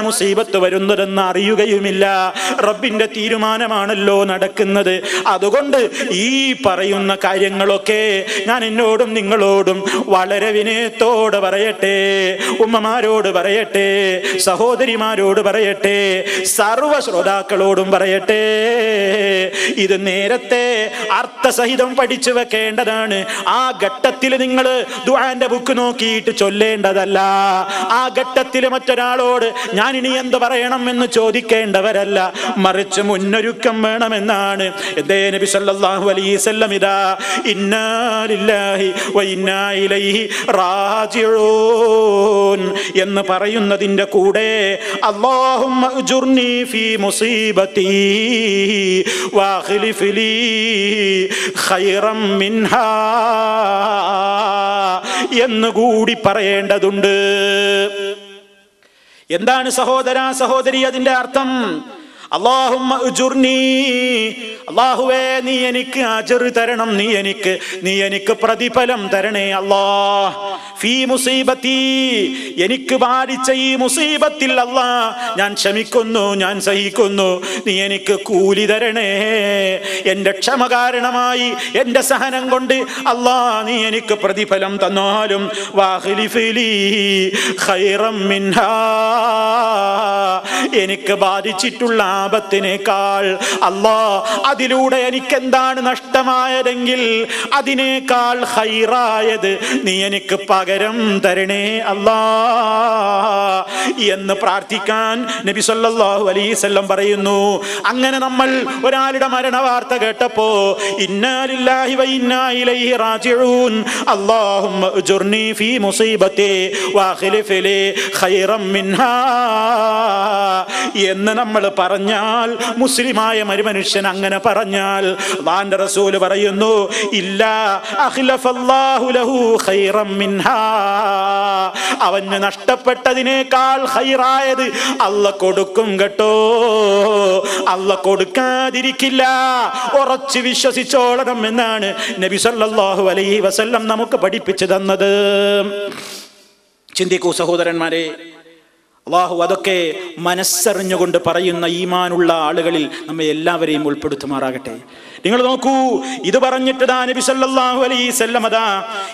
മുസീബത്ത് വരുന്നതെന്ന് അറിയുകയുമില്ല. റബ്ബിന്റെ തീരുമാനമാണല്ലോ നടക്കുന്നത്. അതുകൊണ്ട് ഈ പറയുന്ന കാര്യങ്ങളൊക്കെ ഞാൻ എന്നോടും നിങ്ങളോടും വളരെ വിനയത്തോടെ പറയട്ടെ. ഉമ്മമാരോട് പറയട്ടെ. സഹോദരിമാരോട് പറയട്ടെ. സർവ ശ്രോതാക്കളോടും പറയട്ടെ. ഇത് നേരത്തെ അർത്ഥസഹിതം പഠിച്ചു വെക്കേണ്ടതാണ്. ആ ഘട്ടത്തിൽ നിങ്ങൾ ദുആന്റെ ബുക്ക് നോക്കിയിട്ട് ചൊല്ലേണ്ടതല്ല. ആ ഘട്ടത്തിൽ മറ്റൊരാളോട് ഞാൻ ഇനി എന്ത് പറയണം എന്ന് ചോദിക്കേണ്ടവരല്ല. മറിച്ച് മുന്നൊരുക്കം വേണമെന്നാണ്. എന്തേ നബി സല്ലല്ലാഹു അലൈഹി വസല്ലം ഇതാ? ഇന്നാ ലില്ലാഹി വ ഇന്നാ ഇലൈഹി റാജിഊൻ എന്ന് പറയുന്നതിന്റെ കൂടെ ഉജുർനി ഫീ മിൻഹാ എന്നുകൂടി പറയേണ്ടതുണ്ട്. എന്താണ് സഹോദര സഹോദരി അതിന്റെ അർത്ഥം? അള്ളാഹുവേ നീ എനിക്ക് അജർ തരണം നീ എനിക്ക് നീ എനിക്ക് പ്രതിഫലം തരണേ അല്ലാ ഫീ മുസീബത്തി. എനിക്ക് ബാധിച്ച ഈ മുസീബത്തിൽ അല്ലാ ഞാൻ ക്ഷമിക്കുന്നു ഞാൻ സഹിക്കുന്നു നീ എനിക്ക് കൂലി തരണേ. എന്റെ ക്ഷമ കാരണമായി എന്റെ സഹനം കൊണ്ട് അല്ലാ നീ എനിക്ക് പ്രതിഫലം തന്നാലും എനിക്ക് ബാധിച്ചിട്ടുള്ള ആപത്തിനേക്കാൾ അല്ലാ അതിലൂടെ എനിക്ക് എന്താണ് നഷ്ടമായതെങ്കിൽ അതിനേക്കാൾ ഹൈറായത് നീ എനിക്ക് പകരം തരണേ അല്ലാ എന്ന് പ്രാർത്ഥിക്കാൻ നബി സല്ലല്ലാഹു അലൈഹി വസല്ലം പറയുന്നു. അങ്ങനെ നമ്മൾ ഒരാളുടെ മരണ വാർത്ത കേട്ടപ്പോ ഇന്നാലില്ലാഹി വ ഇന്നാ ഇലൈഹി റാജിഊൻ. അല്ലാഹുമ്മ ഉജുർനി ഫീ മുസീബത്തി വാഖ്ലിഫ് ലി ഖൈറം മിൻഹാ. എന്ന് നമ്മൾ പറഞ്ഞാൽ മുസ്ലിമായ മരുമനുഷ്യൻ അങ്ങനെ പറഞ്ഞാൽ അള്ളാന്റെ റസൂൽ പറയുന്നു ഇല്ല അവന് നഷ്ടപ്പെട്ടതിനേക്കാൾ ഹൈറായത് അല്ല കൊടുക്കും കേട്ടോ. അല്ല കൊടുക്കാതിരിക്കില്ല. ഉറച്ച് വിശ്വസിച്ചോളണം എന്നാണ് നബി സല്ലല്ലാഹു അലൈഹി വസല്ലം നമുക്ക് പഠിപ്പിച്ചു തന്നത്. ചിന്തിക്കൂ സഹോദരന്മാരെ അള്ളാഹു അതൊക്കെ മനസ്സറിഞ്ഞുകൊണ്ട് പറയുന്ന ഈമാനുള്ള ആളുകളിൽ നമ്മെ എല്ലാവരെയും ഉൾപ്പെടുത്തുമാറാകട്ടെ. നിങ്ങൾ നോക്കൂ ഇത് പറഞ്ഞിട്ട് നബി സല്ലല്ലാഹു അലൈഹി വസല്ലം അതാ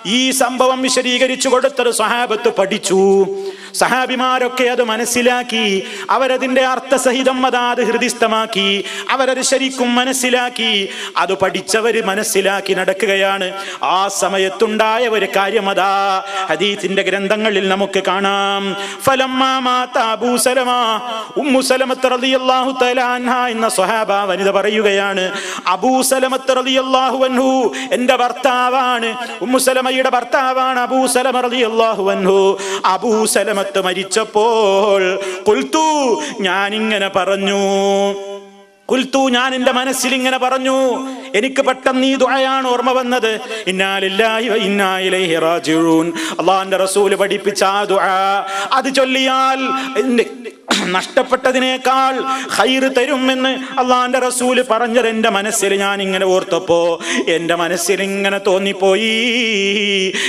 ഈ സംഭവം വിശദീകരിച്ചു കൊടുത്തൊരു സഹാബത്ത് പഠിച്ചു. സഹാബിമാരൊക്കെ അത് മനസ്സിലാക്കി അവരതിന്റെ അർത്ഥസഹിതം അതാ അത് ഹൃദിസ്ഥമാക്കി അവരത് ശരിക്കും മനസ്സിലാക്കി അത് പഠിച്ചവര് മനസ്സിലാക്കി നടക്കുകയാണ്. ആ സമയത്തുണ്ടായ ഒരു കാര്യം അതാ ഹദീസിന്റെ ഗ്രന്ഥങ്ങളിൽ നമുക്ക് കാണാം. ഫലം അബൂ സലമ ഉമ്മു സലമത്ത് റളിയല്ലാഹു തആല അൻഹ എന്ന സ്വഹാബ വനിത പറയുകയാണ് അബൂ സലമത്ത് റളിയല്ലാഹു അൻഹു എന്റെ ഭർത്താവാണ്. ഉമ്മു സലമയുടെ ഭർത്താവാണ് അബൂ സലമ റളിയല്ലാഹു അൻഹു. അബൂ സലമത്ത് മരിച്ചപ്പോൾ കുൽത്തു ഞാൻ ഇങ്ങനെ പറഞ്ഞു. കുൽത്തു ഞാൻ എന്റെ മനസ്സിൽ ഇങ്ങനെ പറഞ്ഞു. എനിക്ക് പെട്ടെന്ന് ഈ ദുആയാണ് ഓർമ്മ വന്നത്. അള്ളാഹിന്റെ റസൂൽ പഠിപ്പിച്ച ആ ദുആ അത് ചൊല്ലിയാൽ നഷ്ടപ്പെട്ടതിനേക്കാൾ ഹൈറ് എന്ന് അള്ളാന്റെ റസൂൽ പറഞ്ഞത് എന്റെ മനസ്സിൽ ഞാൻ ഇങ്ങനെ ഓർത്തപ്പോ എന്റെ മനസ്സിൽ ഇങ്ങനെ തോന്നിപ്പോയി.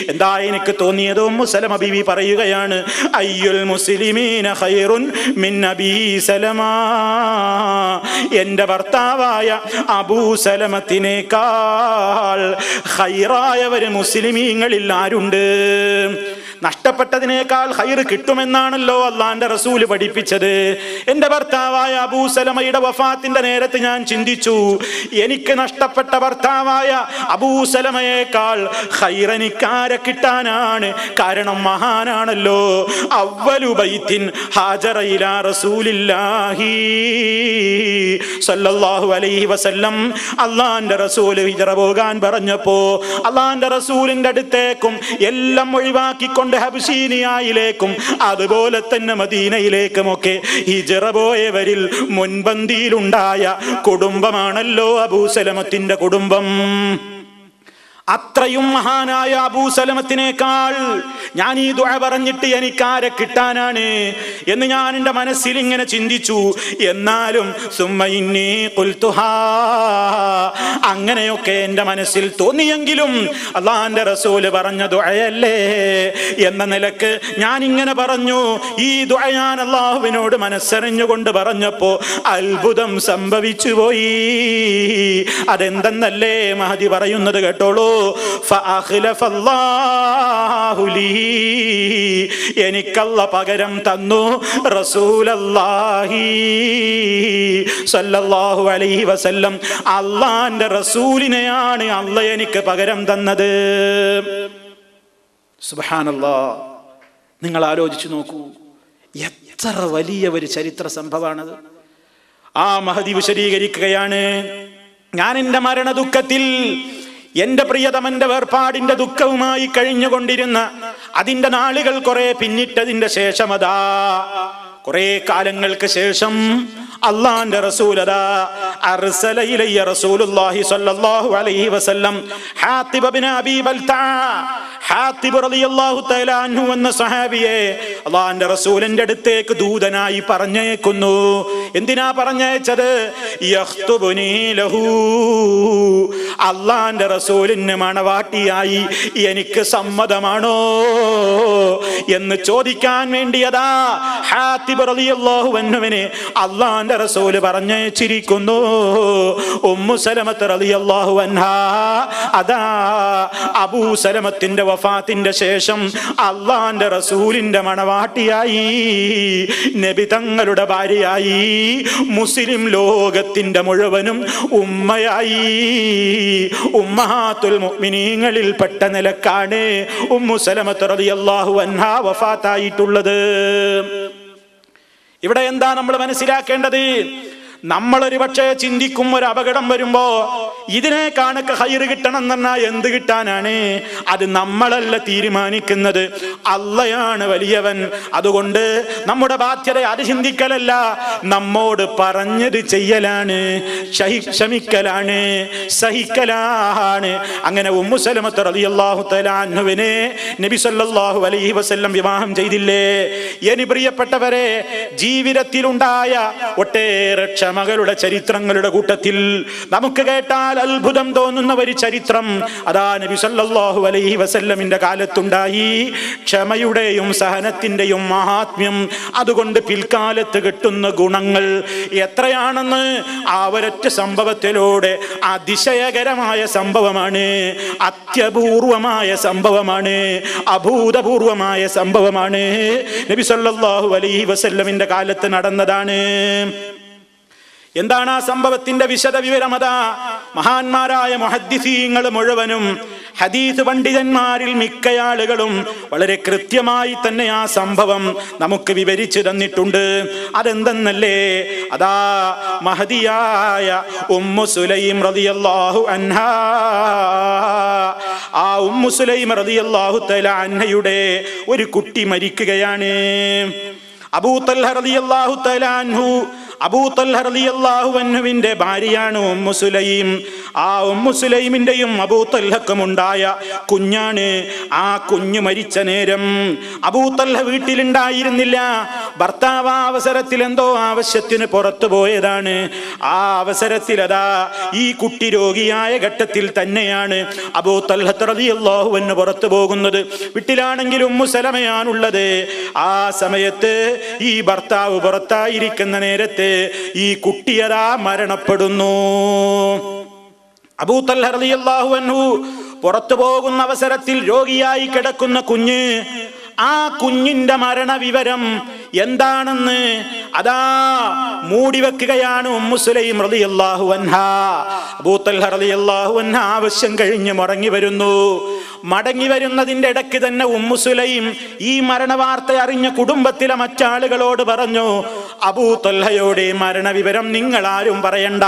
എന്താ എനിക്ക് തോന്നിയത്? മുസലമ ബിബി പറയുകയാണ് അയ്യുൽ മുസ്ലിമീന ഹൈറുൻ മിൻ അബീ സലമാ. എന്റെ ഭർത്താവായ അബൂസലമത്തിനേക്കാൾ ഹൈറായവര് മുസ്ലിമീങ്ങളിൽ ആരുണ്ട്? നഷ്ടപ്പെട്ടതിനേക്കാൾ ഹൈർ കിട്ടുമെന്നാണല്ലോ അള്ളാന്റെ റസൂൽ പഠിപ്പിച്ചത്. എന്റെ ഭർത്താവായ അബൂസലമയുടെ വഫാത്തിന്റെ നേരത്ത് ഞാൻ ചിന്തിച്ചു എനിക്ക് നഷ്ടപ്പെട്ട ഭർത്താവായ അബൂസലമയേക്കാൾ ഹൈറനിക്കാരെ കിട്ടാനാണ് കാരണം മഹാനാണല്ലോ. അവലു ബൈത്തിൻ ഹാജറയില റസൂലില്ലാഹി സല്ലല്ലാഹു അലൈഹി വസല്ലം. അള്ളാന്റെ റസൂൽ ഹിജറ പോകാൻ പറഞ്ഞപ്പോ അള്ളാന്റെ റസൂലിന്റെ അടുത്തേക്കും എല്ലാം ഒഴിവാക്കിക്കൊണ്ട് ഹബ്സീനിയായിലേക്കും അതുപോലെ തന്നെ മദീനയിലേക്കുമൊക്കെ ഹിജറ പോയവരിൽ മുൻപന്തിയിലുണ്ടായ കുടുംബമാണല്ലോ അബൂസലമത്തിന്റെ കുടുംബം. അത്രയും മഹാനായ അബൂസലമത്തിനേക്കാൾ ഞാൻ ഈ ദുഴ പറഞ്ഞിട്ട് എനിക്കാരെ കിട്ടാനാണ് എന്ന് ഞാൻ എന്റെ മനസ്സിൽ ഇങ്ങനെ ചിന്തിച്ചു. എന്നാലും സുമ്മയിന്നേ കുൽത്തുഹാ അങ്ങനെയൊക്കെ എന്റെ മനസ്സിൽ തോന്നിയെങ്കിലും അള്ളാഹാന്റെ റസൂൽ പറഞ്ഞ ദുഴയല്ലേ എന്ന നിലയ്ക്ക് ഞാൻ ഇങ്ങനെ പറഞ്ഞു. ഈ ദുഴ ഞാൻ അള്ളാഹുവിനോട് മനസ്സറിഞ്ഞുകൊണ്ട് പറഞ്ഞപ്പോ അത്ഭുതം സംഭവിച്ചു പോയി അതെന്തെന്നല്ലേ മഹതി പറയുന്നത് കേട്ടോളൂ. എനിക്കല്ല പകരം തന്നു റസൂലല്ലാഹി. സല്ലല്ലാഹു അലൈഹി വസല്ലം. അള്ളാന്റെ റസൂലിനെയാണ് അല്ല എനിക്ക് പകരം തന്നത്. സുബാനല്ലാ നിങ്ങൾ ആലോചിച്ചു നോക്കൂ. എത്ര വലിയ ഒരു ചരിത്ര സംഭവമാണത്. ആ മഹതി വിശദീകരിക്കുകയാണ്. ഞാൻ എന്റെ മരണ ദുഃഖത്തിൽ എന്റെ പ്രിയതമന്റെ വേർപാടിന്റെ ദുഃഖവുമായി കഴിഞ്ഞുകൊണ്ടിരുന്ന അതിന്റെ നാളുകൾ കുറെ പിന്നിട്ടതിന്റെ ശേഷം അതാ. കുറെ കാലങ്ങൾക്ക് ശേഷം അള്ളാന്റെ റസൂലതാ അർസല ഇലയ്യ റസൂലുള്ളാഹി സ്വല്ലല്ലാഹു അലൈഹി വസല്ലം ഹാത്തിബ് ഇബ്നു അബീ ബൽതഅ റളിയല്ലാഹു എന്ന സഹാബിയെ അള്ളാന്റെ റസൂലിന്റെ അടുത്തേക്ക് ദൂതനായി പറഞ്ഞേക്കുന്നു. എന്തിനാ പറഞ്ഞയച്ചത് യഖ്തുബുനി ലഹു. അള്ളാന്റെ റസൂലിന് മണവാട്ടിയായി എനിക്ക് സമ്മതമാണോ എന്ന് ചോദിക്കാൻ വേണ്ടിയതാ ഹാത്തിബ് റളിയല്ലാഹു അൻഹുവിനെ അള്ളാന്റെ റസൂൽ പറഞ്ഞയച്ചിരിക്കുന്നു ഉമ്മു സലമത്ത് റളിയല്ലാഹു അൻഹാ. അതാ അബൂ സലമത്തിന്റെ വഫാത്തിന്റെ ശേഷം അള്ളാന്റെ റസൂലിന്റെ മണവാട്ടിയായി. നബി തങ്ങളുടെ ഭാര്യയായി. മുസ്ലിം ലോകത്തിന്റെ മുഴുവനും ഉമ്മയായി. ഉമ്മഹാത്തുൽ മുഅ്മിനീങ്ങളിൽ പെട്ട നിലക്കാണ് ഉമ്മു സലമത്ത് റളിയല്ലാഹു വഫാത്തായിട്ടുള്ളത്. ഇവിടെ എന്താ നമ്മൾ മനസ്സിലാക്കേണ്ടത്? നമ്മൾ ഒരു പക്ഷേ ചിന്തിക്കും ഒരു അപകടം വരുമ്പോ ഇതിനെ കാണക്ക് ഹൈറ് കിട്ടണം എന്ന് പറഞ്ഞാൽ എന്ത് കിട്ടാനാണ്? അത് നമ്മളല്ല തീരുമാനിക്കുന്നത്. അള്ളയാണ് വലിയവൻ. അതുകൊണ്ട് നമ്മുടെ ബാധ്യത അത് ചിന്തിക്കലല്ല നമ്മോട് പറഞ്ഞത് ചെയ്യലാണ് ക്ഷമിക്കലാണ് സഹിക്കലാണ്. അങ്ങനെ ഉമ്മുസലമത്ത് റളിയല്ലാഹു തആല നബി സല്ലല്ലാഹു അലൈഹി വസല്ലം വിവാഹം ചെയ്തില്ലേ? ഇനി പ്രിയപ്പെട്ടവരെ ജീവിതത്തിലുണ്ടായ ഒട്ടേറെ ക്ഷമകളുടെ ചരിത്രങ്ങളുടെ കൂട്ടത്തിൽ നമുക്ക് കേട്ടാൽ അത്ഭുതം തോന്നുന്ന ഒരു ചരിത്രം. അതാ നബി സല്ലല്ലാഹു അലൈഹി വസല്ലമിന്റെ കാലത്തുണ്ടായി. ക്ഷമയുടെയും സഹനത്തിന്റെയും മഹാത്മ്യം അതുകൊണ്ട് പിൽക്കാലത്ത് കിട്ടുന്ന ഗുണങ്ങൾ എത്രയാണെന്ന് ആ ഒരൊറ്റ സംഭവത്തിലൂടെ അതിശയകരമായ സംഭവമാണ്. അത്യപൂർവമായ സംഭവമാണ്. അഭൂതപൂർവമായ സംഭവമാണ്. നബി സല്ലല്ലാഹു അലൈഹി വസല്ലമിന്റെ കാലത്ത് നടന്നതാണ്. എന്താണ് ആ സംഭവത്തിന്റെ വിശദ വിവരം അതാ മഹാന്മാരായ മുഹദ്ദിസീങ്ങൾ മുഴുവനും ഹദീസ് പണ്ഡിതന്മാരിൽ മിക്കയാളുകളും വളരെ കൃത്യമായി തന്നെ ആ സംഭവം നമുക്ക് വിവരിച്ചു തന്നിട്ടുണ്ട്. അതെന്തെന്നല്ലേ? അതാ മഹദിയായ ഉമ്മു സുലൈം റളിയല്ലാഹു അൻഹാ. ആ ഉമ്മു സുലൈം റളിയല്ലാഹു തആല അൻഹയുടെ ഒരു കുട്ടി മരിക്കുകയാണ്. അബൂ തൽഹ റളിയല്ലാഹു തആല അൻഹു അബൂ അൻഹുവിന്റെ ഭാര്യയാണ് ഉമ്മു സുലൈം. ആ ഉമ്മു സുലൈമിന്റെയും അബൂ തൽഹക്കും ഉണ്ടായ കുഞ്ഞാണ്. ആ കുഞ്ഞ് മരിച്ച നേരം അബൂ തൽഹ വീട്ടിലുണ്ടായിരുന്നില്ല. ഭർത്താവ് ആ അവസരത്തിൽ എന്തോ ആവശ്യത്തിന് പുറത്തു പോയതാണ്. ആ അവസരത്തിൽ അതാ ഈ കുട്ടി രോഗിയായ ഘട്ടത്തിൽ തന്നെയാണ് അബൂ തൽഹത്ത് റളിയല്ലാഹു അൻഹു പുറത്തു പോകുന്നത്. വീട്ടിലാണെങ്കിൽ ഉമ്മു സലമയാണുള്ളത്. ആ സമയത്ത് ഈ ഭർത്താവ് പുറത്തായിരിക്കുന്ന നേരത്ത് ഈ കുട്ടിയരാ മരണപ്പെടുന്നു. അബൂ തൽഹ റളിയല്ലാഹു അൻഹു പുറത്തു പോകുന്ന അവസരത്തിൽ രോഗിയായി കിടക്കുന്ന കുഞ്ഞ് ആ കുഞ്ഞിന്റെ മരണ വിവരം എന്താണെന്ന് അതാ മൂടിവെക്കുകയാണ് ഉമ്മുസുലൈം റളിയല്ലാഹു അൻഹാ. അബൂ തൽഹ റളിയല്ലാഹു അൻഹ ആവശ്യം കഴിഞ്ഞ് മടങ്ങി വരുന്നു. മടങ്ങി വരുന്നതിന്റെ ഇടയ്ക്ക് തന്നെ ഉമ്മുസുലൈം ഈ മരണവാർത്ത അറിഞ്ഞ കുടുംബത്തിലെ മറ്റാളുകളോട് പറഞ്ഞു അബൂ തൊല്ലയോട് മരണവിവരം നിങ്ങൾ ആരും പറയണ്ട.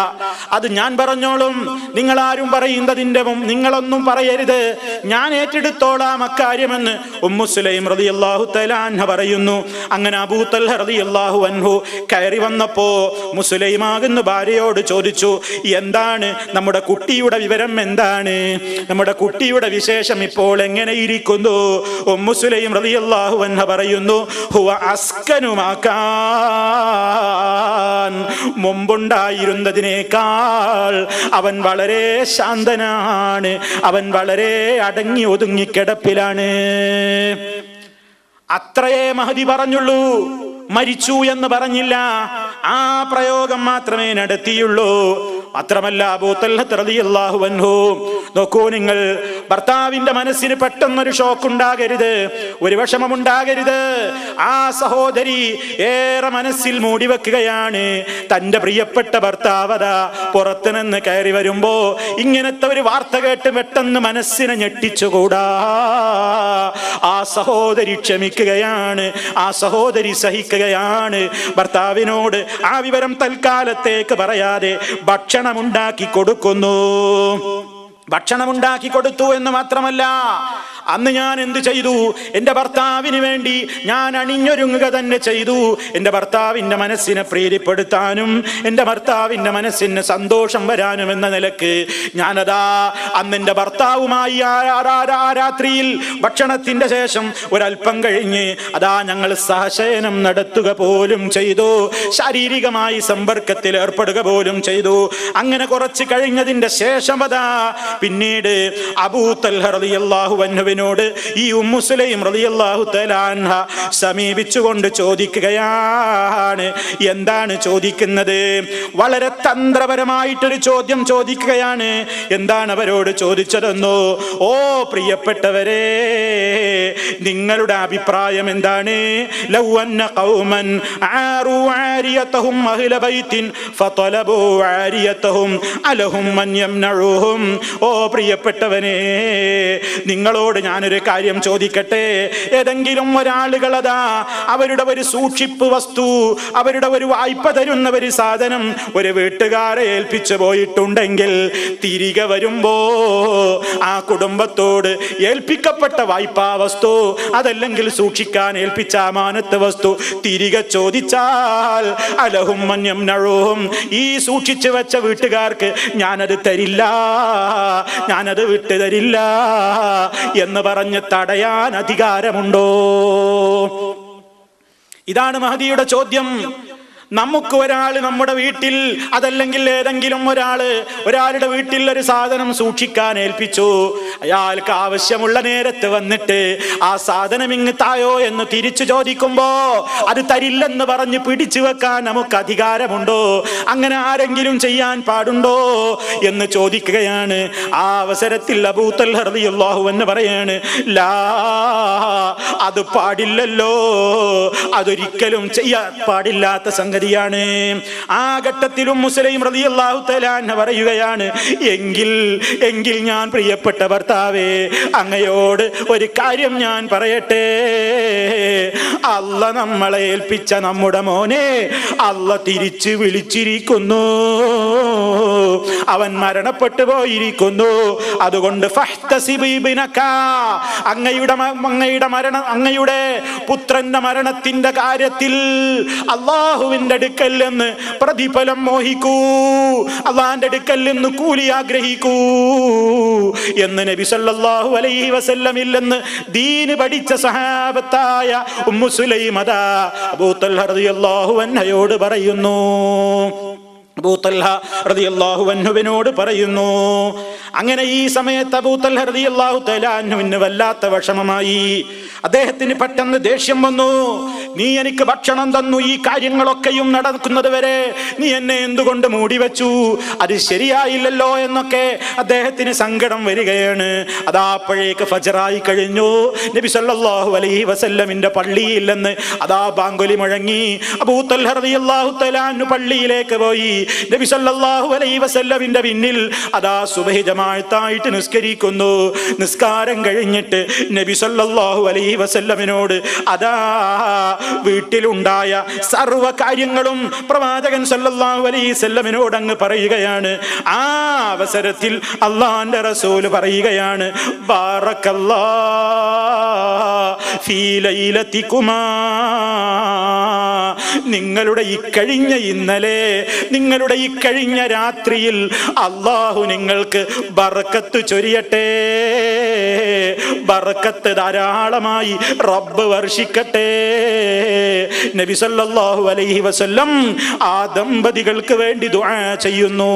അത് ഞാൻ പറഞ്ഞോളും. നിങ്ങൾ ആരും പറയുന്നതിന്റെ നിങ്ങളൊന്നും പറയരുത്. ഞാൻ ഏറ്റെടുത്തോളാം അക്കാര്യമെന്ന് ഉമ്മുസുലൈം റളിയല്ലാഹു തലാൻഹ പറയുന്നു. അങ്ങനെ അബൂ തല്ല റളിയല്ലാഹു അൻഹു കയറി വന്നപ്പോ മുസുലൈമാകുന്ന ഭാര്യയോട് ചോദിച്ചു എന്താണ്? നമ്മുടെ കുട്ടിയുടെ വിവരം എന്താണ്? നമ്മുടെ കുട്ടിയുടെ വിശേഷം ഇപ്പോൾ എങ്ങനെ ഇരിക്കുന്നു? മുസുലൈം റളിയല്ലാഹു അൻഹ പറയുന്നു ഹുവ അസ്കനുമാക്കാൻ മുമ്പുണ്ടായിരുന്നതിനേക്കാൾ അവൻ വളരെ ശാന്തനാണ് അവൻ വളരെ അടങ്ങി ഒതുങ്ങി കിടപ്പിലാണ്. അത്രയേ മഹതി പറഞ്ഞുള്ളൂ. മരിച്ചു എന്ന് പറഞ്ഞില്ല. ആ പ്രയോഗം മാത്രമേ നടത്തിയുള്ളൂ. മാത്രമല്ല അബൂത്തല്ലാഹു നോക്കൂ നിങ്ങൾ ഭർത്താവിന്റെ മനസ്സിന് പെട്ടെന്നൊരു ഷോക്ക് ഉണ്ടാകരുത് ഒരു വിഷമം ഉണ്ടാകരുത് ആ സഹോദരി ഏറെ മനസ്സിൽ മൂടി വെക്കുകയാണ്. തന്റെ പ്രിയപ്പെട്ട ഭർത്താവത അതാ പുറത്തുനിന്ന് കയറി വരുമ്പോ ഇങ്ങനത്തെ ഒരു വാർത്ത കേട്ട് പെട്ടെന്ന് മനസ്സിനെ ഞെട്ടിച്ചുകൂടാ. ആ സഹോദരി ക്ഷമിക്കുകയാണ് ആ സഹോദരി സഹിക്കുകയാണ്. ഭർത്താവിനോട് ആ വിവരം തൽക്കാലത്തേക്ക് പറയാതെ ഭക്ഷണമുണ്ടാക്കി കൊടുക്കുന്നു. ഭക്ഷണമുണ്ടാക്കി കൊടുത്തു എന്ന് മാത്രമല്ല അന്ന് ഞാൻ എന്ത് ചെയ്തു? എന്റെ ഭർത്താവിന് വേണ്ടി ഞാൻ അണിഞ്ഞൊരുങ്ങുക തന്നെ ചെയ്തു. എന്റെ ഭർത്താവിന്റെ മനസ്സിനെ പ്രീതിപ്പെടുത്താനും എന്റെ ഭർത്താവിന്റെ മനസ്സിന് സന്തോഷം വരാനും എന്ന നിലയ്ക്ക് ഞാനതാ അന്ന് എന്റെ ഭർത്താവുമായി രാത്രിയിൽ ഭക്ഷണത്തിന്റെ ശേഷം ഒരല്പം കഴിഞ്ഞ് അതാ ഞങ്ങൾ സഹശയനം നടത്തുക പോലും ചെയ്തു. ശാരീരികമായി സമ്പർക്കത്തിൽ ഏർപ്പെടുക പോലും ചെയ്തു. അങ്ങനെ കുറച്ച് കഴിഞ്ഞതിന്റെ ശേഷം അതാ പിന്നീട് അബൂ തൽഹ റളിയല്ലാഹു അൻഹുവിനോട് ഈ ഉമ്മുസുലൈം റളിയല്ലാഹു തആലാൻഹ സമീപിച്ചുകൊണ്ട് ചോദിക്കുകയാണ്. എന്താണ് ചോദിക്കുന്നത്? വളരെ തന്ത്രപരമായിട്ടൊരു ചോദ്യം ചോദിക്കുകയാണ്. എന്താണ് അവരോട് ചോദിച്ചതെന്നോ? ഓ പ്രിയപ്പെട്ടവരെ നിങ്ങളുടെ അഭിപ്രായം എന്താണ്? അലഹും ഓ പ്രിയപ്പെട്ടവനെ നിങ്ങളോട് ഞാനൊരു കാര്യം ചോദിക്കട്ടെ? ഏതെങ്കിലും ഒരാളുകളതാ അവരുടെ ഒരു സൂക്ഷിപ്പ് വസ്തു അവരുടെ ഒരു വായ്പ തരുന്ന ഒരു സാധനം ഒരു വീട്ടുകാരെ ഏൽപ്പിച്ചു പോയിട്ടുണ്ടെങ്കിൽ തിരികെ വരുമ്പോ ആ കുടുംബത്തോട് ഏൽപ്പിക്കപ്പെട്ട വായ്പാ വസ്തു അതല്ലെങ്കിൽ സൂക്ഷിക്കാൻ ഏൽപ്പിച്ച അമാനത്ത് വസ്തു തിരികെ ചോദിച്ചാൽ അലഹും മഞ്ഞം നഴുവും. ഈ സൂക്ഷിച്ചു വെച്ച വീട്ടുകാർക്ക് ഞാനത് തരില്ല ഞാനത് വിട്ടു തരില്ല എന്ന് പറഞ്ഞ് തടയാൻ അധികാരമുണ്ടോ? ഇതാണ് മഹദിയുടെ ചോദ്യം. നമുക്ക് ഒരാൾ നമ്മുടെ വീട്ടിൽ അതല്ലെങ്കിൽ ഏതെങ്കിലും ഒരാൾ ഒരാളുടെ വീട്ടിൽ ഒരു സാധനം സൂക്ഷിക്കാൻ ഏൽപ്പിച്ചു. അയാൾക്ക് ആവശ്യമുള്ള നേരത്ത് വന്നിട്ട് ആ സാധനം ഇങ്ങ് തായോ എന്ന് തിരിച്ചു ചോദിക്കുമ്പോ അത് തരില്ലെന്ന് പറഞ്ഞ് പിടിച്ചു വെക്കാൻ നമുക്ക് അധികാരമുണ്ടോ? അങ്ങനെ ആരെങ്കിലും ചെയ്യാൻ പാടുണ്ടോ എന്ന് ചോദിക്കുകയാണ്. ആ അവസരത്തിൽ അബൂത്തൽ ഹർദിയുള്ളാഹു എന്ന് പറയാണ് ലാ അത് പാടില്ലല്ലോ. അതൊരിക്കലും ചെയ്യാൻ പാടില്ലാത്ത സംഗതിയാണ്. ആ ഘട്ടത്തിലും മുസ്ലിം അള്ളാഹു തലാന്ന പറയുകയാണ് എങ്കിൽ എങ്കിൽ ഞാൻ പ്രിയപ്പെട്ട ഭർത്താവേ അങ്ങയോട് ഒരു കാര്യം ഞാൻ പറയട്ടെ. അല്ല നമ്മളെ ഏൽപ്പിച്ച നമ്മുടെ മോനെ അല്ല തിരിച്ച് വിളിച്ചിരിക്കുന്നു. അവൻ മരണപ്പെട്ടു പോയിരിക്കുന്നു. അതുകൊണ്ട് അങ്ങയുടെ അങ്ങയുടെ മരണം അങ്ങയുടെ പുത്രന്റെ മരണത്തിന്റെ കാര്യത്തിൽ അള്ളാഹുവിന്റെ അടുക്കൽ നിന്ന് പ്രതിഫലം മോഹിക്കൂ. അള്ളാന്റെ അടുക്കൽ നിന്ന് കൂലി ആഗ്രഹിക്കൂ. എന്ന് നബി സല്ലല്ലാഹു അലൈഹി വസല്ലമില്ലെന്ന് ദീന് പഠിച്ച സഹാബത്തായ ഉമ്മു അബൂ തൽഹ റളിയല്ലാഹു അൻഹയോട് പറയുന്നു. ോട് പറയുന്നു അങ്ങനെ ഈ സമയത്ത് അൻഹുവിന് വല്ലാത്ത വിഷമമായി. അദ്ദേഹത്തിന് പെട്ടെന്ന് ദേഷ്യം വന്നു. നീ എനിക്ക് ഭക്ഷണം തന്നു. ഈ കാര്യങ്ങളൊക്കെയും നടക്കുന്നത് വരെ നീ എന്നെ എന്തുകൊണ്ട് മൂടി വെച്ചു? അത് ശരിയായില്ലല്ലോ എന്നൊക്കെ അദ്ദേഹത്തിന് സങ്കടം വരികയാണ്. അതാ അപ്പോഴേക്ക് ഫജറായി കഴിഞ്ഞു. നബി സല്ലല്ലാഹു അലൈഹി വസല്ലമിന്റെ പള്ളിയിൽ നിന്ന് അതാ ബാങ്കുലി മുഴങ്ങി. അബൂത്തൽഹു അൻഹു പള്ളിയിലേക്ക് പോയി. നബി സല്ലല്ലാഹു അലൈഹി വസല്ലമിന്റെ പിന്നിൽ അതാ സുബഹി ജമാഅത്തായിട്ട് നിസ്കരിക്കുന്നു. നിസ്കാരം കഴിഞ്ഞിട്ട് നബി സല്ലല്ലാഹു അലൈഹി വസല്ലമിനോട് അതാ വീട്ടിലുണ്ടായ സർവ കാര്യങ്ങളും പ്രവാചകൻ സല്ലല്ലാഹു അലൈഹി അങ്ങ് പറയുകയാണ്. ആ അവസരത്തിൽ അള്ളാന്റെ റസൂൽ പറയുകയാണ് ബാറക്കല്ലാ ഫീ നിങ്ങളുടെ ഈ കഴിഞ്ഞ ഇന്നലെ നിങ്ങളുടെ ഈ കഴിഞ്ഞ രാത്രിയിൽ അള്ളാഹു നിങ്ങൾക്ക് ബറക്കത്ത് ചൊരിയട്ടെ. ബറക്കത്ത് ധാരാളമായി റബ്ബ് വർഷിക്കട്ടെ. നബി സല്ലല്ലാഹു അലൈഹി വസല്ലം ആ ദമ്പതികൾക്ക് വേണ്ടി ദുആ ചെയ്യുന്നു.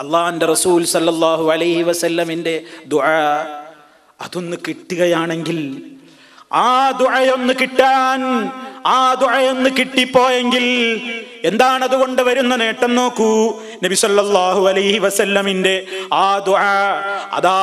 അള്ളാഹിന്റെ റസൂൽ സല്ലല്ലാഹു അലൈഹി വസല്ലമിന്റെ ദുആ അതൊന്ന് കിട്ടുകയാണെങ്കിൽ ആ ദുആയൊന്ന് കിട്ടാൻ ആ ദുആയൊന്ന് കിട്ടിപ്പോയെങ്കിൽ എന്താണ് അതുകൊണ്ട് വരുന്ന നേട്ടം നോക്കൂ? നബി സല്ലല്ലാഹു അലൈഹി വസല്ലമിന്റെ ആ ദുആ അതാ